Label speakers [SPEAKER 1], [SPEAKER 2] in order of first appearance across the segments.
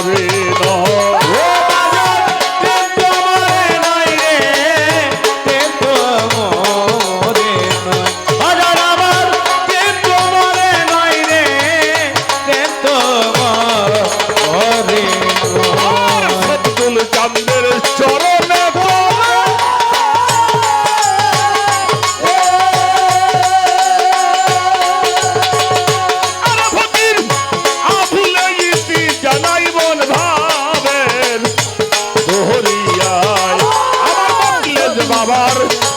[SPEAKER 1] হবে
[SPEAKER 2] মকলেজ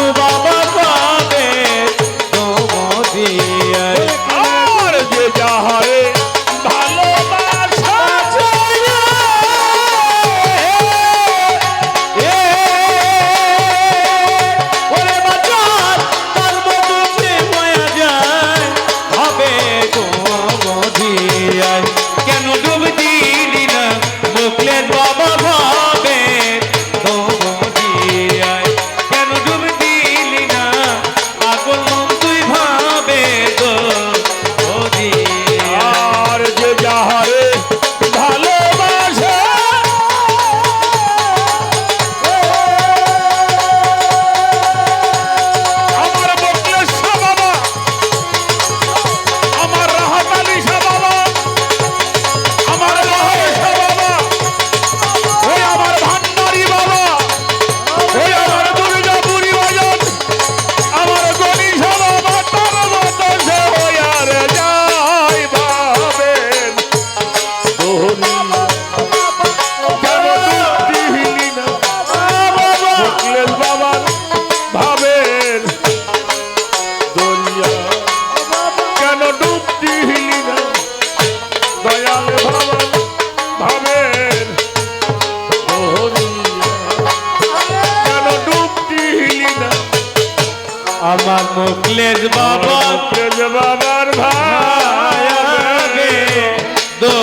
[SPEAKER 2] Dubai. ভাই
[SPEAKER 1] দো